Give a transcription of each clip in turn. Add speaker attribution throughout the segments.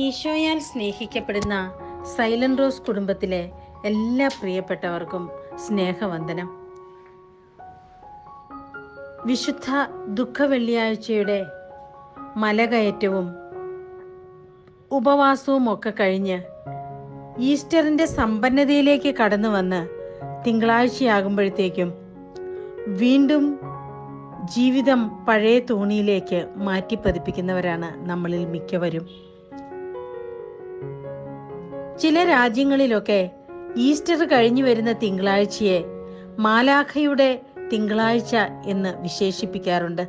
Speaker 1: ഈശോയാൽ സ്നേഹിക്കപ്പെടുന്ന സൈലൻ rose കുടുംബത്തിലെ എല്ലാ പ്രിയപ്പെട്ടവർക്കും സ്നേഹവന്ദനം. വിശുദ്ധ ദുഃഖ വെള്ളിയാഴ്ചയുടെ മലകയറ്റവും ഉപവാസവും ഒക്കെ കഴിഞ്ഞ് ഈസ്റ്ററിന്റെ സമ്പന്നതയിലേക്ക് കടന്നു വന്ന് തിങ്കളാഴ്ചയാകുമ്പോഴത്തേക്കും വീണ്ടും ജീവിതം പഴയ തോണിയിലേക്ക് മാറ്റിപ്പതിപ്പിക്കുന്നവരാണ് നമ്മളിൽ മിക്കവരും. ചില രാജ്യങ്ങളിലൊക്കെ ഈസ്റ്റർ കഴിഞ്ഞു വരുന്ന തിങ്കളാഴ്ചയെ മാലാഖയുടെ തിങ്കളാഴ്ച എന്ന് വിശേഷിപ്പിക്കാറുണ്ട്.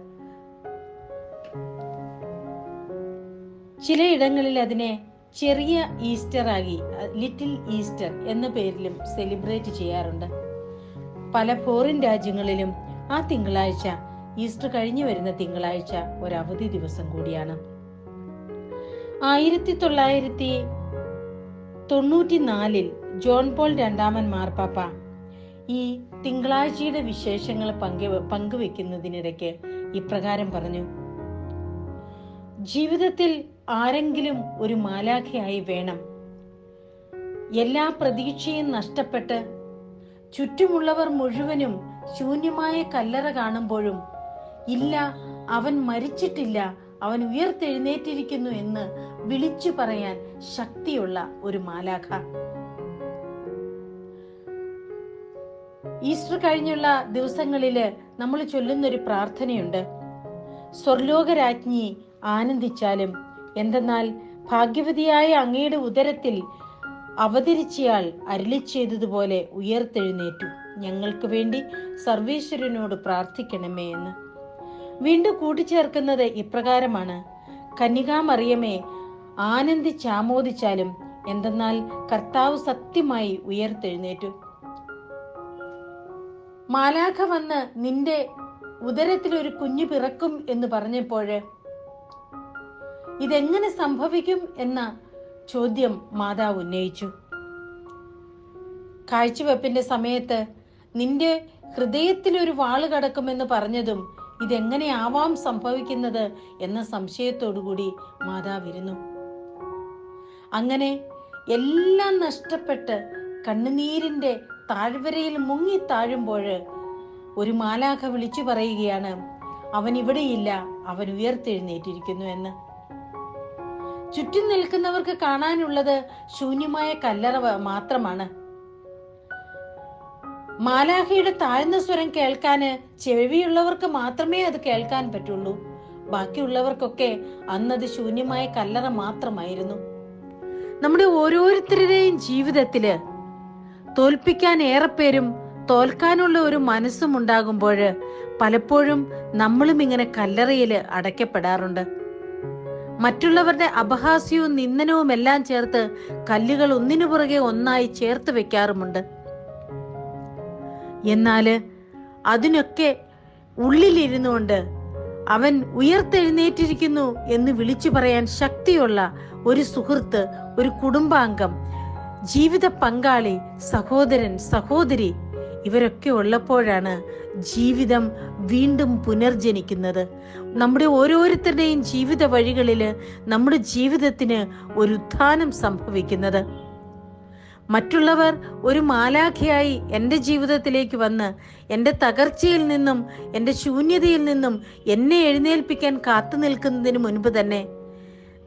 Speaker 1: ചിലയിടങ്ങളിൽ അതിനെ ചെറിയ ഈസ്റ്റർ ആക്കി ലിറ്റിൽ ഈസ്റ്റർ എന്ന പേരിലും സെലിബ്രേറ്റ് ചെയ്യാറുണ്ട്. പല ഫോറിൻ രാജ്യങ്ങളിലും ആ തിങ്കളാഴ്ച ഈസ്റ്റർ കഴിഞ്ഞു വരുന്ന തിങ്കളാഴ്ച ഒരു അവധി ദിവസം കൂടിയാണ്. ആയിരത്തി തൊള്ളായിരത്തി തൊണ്ണൂറ്റിനാലിൽ ജോൺ പോൾ രണ്ടാമൻ മാർപ്പാപ്പ ഈ തിങ്കളാഴ്ചയുടെ വിശേഷങ്ങൾ പങ്കു പങ്കുവെക്കുന്നതിനിടയ്ക്ക് ഇപ്രകാരം പറഞ്ഞു. ജീവിതത്തിൽ ആരെങ്കിലും ഒരു മാലാഖയായി വേണം. എല്ലാ പ്രതീക്ഷയും നഷ്ടപ്പെട്ട് ചുറ്റുമുള്ളവർ മുഴുവനും ശൂന്യമായ കല്ലറ കാണുമ്പോഴും ഇല്ല അവൻ മരിച്ചിട്ടില്ല അവൻ ഉയർത്തെഴുന്നേറ്റിരിക്കുന്നു എന്ന് വിളിച്ചു പറയാൻ ശക്തിയുള്ള ഒരു മാലാഖ. ഈസ്റ്റർ കഴിഞ്ഞുള്ള ദിവസങ്ങളിൽ നമ്മൾ ചൊല്ലുന്ന ഒരു പ്രാർത്ഥനയുണ്ട്. സ്വർലോകരാജ്ഞി ആനന്ദിച്ചാലും എന്തെന്നാൽ ഭാഗ്യവതിയായ അങ്ങയുടെ ഉദരത്തിൽ അവതരിച്ചയാൾ അരളി ചെയ്തതുപോലെ ഉയർത്തെഴുന്നേറ്റു. ഞങ്ങൾക്ക് വേണ്ടി സർവേശ്വരനോട് പ്രാർത്ഥിക്കണമേ എന്ന്. വീണ്ടും കൂട്ടിച്ചേർക്കുന്നത് ഇപ്രകാരമാണ്. കന്യകാമറിയമേ ആനന്ദിച്ചാമോദിച്ചാലും എന്തെന്നാൽ കർത്താവ് സത്യമായി ഉയർത്തെഴുന്നേറ്റു. മാലാഖ വന്ന് നിന്റെ ഉദരത്തിൽ ഒരു കുഞ്ഞു പിറക്കും എന്ന് പറഞ്ഞപ്പോഴ് ഇതെങ്ങനെ സംഭവിക്കും എന്ന ചോദ്യം മാതാവ് ഉന്നയിച്ചു. കാഴ്ചവെപ്പിന്റെ സമയത്ത് നിന്റെ ഹൃദയത്തിൽ ഒരു വാൾ കടക്കുമെന്ന് പറഞ്ഞതും ഇതെങ്ങനെയാവാം സംഭവിക്കുന്നത് എന്ന സംശയത്തോടുകൂടി മാതാവിരുന്നു. അങ്ങനെ എല്ലാം നഷ്ടപ്പെട്ട് കണ്ണുനീരിന്റെ താഴ്വരയിൽ മുങ്ങി താഴുമ്പോൾ ഒരു മാലാഖ വിളിച്ചു പറയുകയാണ് അവൻ ഇവിടെയില്ല അവൻ ഉയർത്തെഴുന്നേറ്റിരിക്കുന്നു എന്ന്. ചുറ്റും നിൽക്കുന്നവർക്ക് കാണാനുള്ളത് ശൂന്യമായ കല്ലറ മാത്രമാണ്. മാലാഖയുടെ താഴ്ന്ന സ്വരം കേൾക്കാന് ചെവിയുള്ളവർക്ക് മാത്രമേ അത് കേൾക്കാൻ പറ്റുള്ളൂ. ബാക്കിയുള്ളവർക്കൊക്കെ അന്നത് ശൂന്യമായ കല്ലറ മാത്രമായിരുന്നു. നമ്മുടെ ഓരോരുത്തരുടെയും ജീവിതത്തിൽ തോൽപ്പിക്കാൻ ഏറെ പേരും തോൽക്കാനുള്ള ഒരു മനസ്സും ഉണ്ടാകുമ്പോൾ പലപ്പോഴും നമ്മളും ഇങ്ങനെ കല്ലറയിൽ അടയ്ക്കപ്പെടാറുണ്ട്. മറ്റുള്ളവരുടെ അപഹാസ്യവും നിന്ദനവും എല്ലാം ചേർത്ത് കല്ലുകൾ ഒന്നിനു പുറകെ ഒന്നായി ചേർത്ത് വെക്കാറുമുണ്ട്. എന്നാൽ അതിനൊക്കെ ഉള്ളിലിരുന്നുകൊണ്ട് അവൻ ഉയർത്തെഴുന്നേറ്റിരിക്കുന്നു എന്ന് വിളിച്ചു പറയാൻ ശക്തിയുള്ള ഒരു സുഹൃത്ത് ഒരു കുടുംബാംഗം ജീവിത പങ്കാളി സഹോദരൻ സഹോദരി ഇവരൊക്കെ ഉള്ളപ്പോഴാണ് ജീവിതം വീണ്ടും പുനർജനിക്കുന്നത്. നമ്മുടെ ഓരോരുത്തരുടെയും ജീവിത വഴികളിൽ നമ്മുടെ ജീവിതത്തിന് ഒരു ഉത്ഥാനം സംഭവിക്കുന്നത്. മറ്റുള്ളവർ ഒരു മാലാഖയായി എന്റെ ജീവിതത്തിലേക്ക് വന്ന് എന്റെ തകർച്ചയിൽ നിന്നും എന്റെ ശൂന്യതയിൽ നിന്നും എന്നെ എഴുന്നേൽപ്പിക്കാൻ കാത്തു നിൽക്കുന്നതിന് മുൻപ് തന്നെ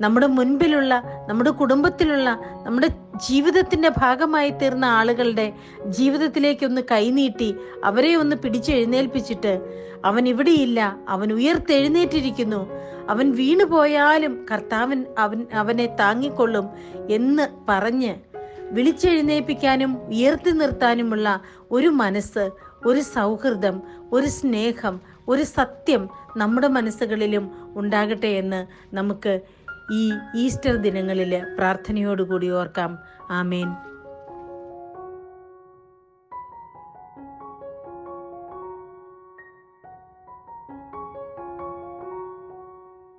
Speaker 1: നമ്മുടെ മുൻപിലുള്ള നമ്മുടെ കുടുംബത്തിലുള്ള നമ്മുടെ ജീവിതത്തിന്റെ ഭാഗമായി തീർന്ന ആളുകളുടെ ജീവിതത്തിലേക്കൊന്ന് കൈനീട്ടി അവരെ ഒന്ന് പിടിച്ചെഴുന്നേൽപ്പിച്ചിട്ട് അവൻ ഇവിടെയില്ല അവൻ ഉയർത്തെഴുന്നേറ്റിരിക്കുന്നു അവൻ വീണുപോയാലും കർത്താവൻ അവൻ അവനെ താങ്ങിക്കൊള്ളും എന്ന് പറഞ്ഞ് വിളിച്ചെഴുന്നേൽപ്പിക്കാനും ഉയർത്തി നിർത്താനുമുള്ള ഒരു മനസ്സ് ഒരു സൗഹൃദം ഒരു സ്നേഹം ഒരു സത്യം നമ്മുടെ മനസ്സുകളിലും ഉണ്ടാകട്ടെ എന്ന് നമുക്ക് ഈ ഈസ്റ്റർ ദിനങ്ങളിൽ പ്രാർത്ഥനയോടുകൂടി ഓർക്കാം. ആമേൻ.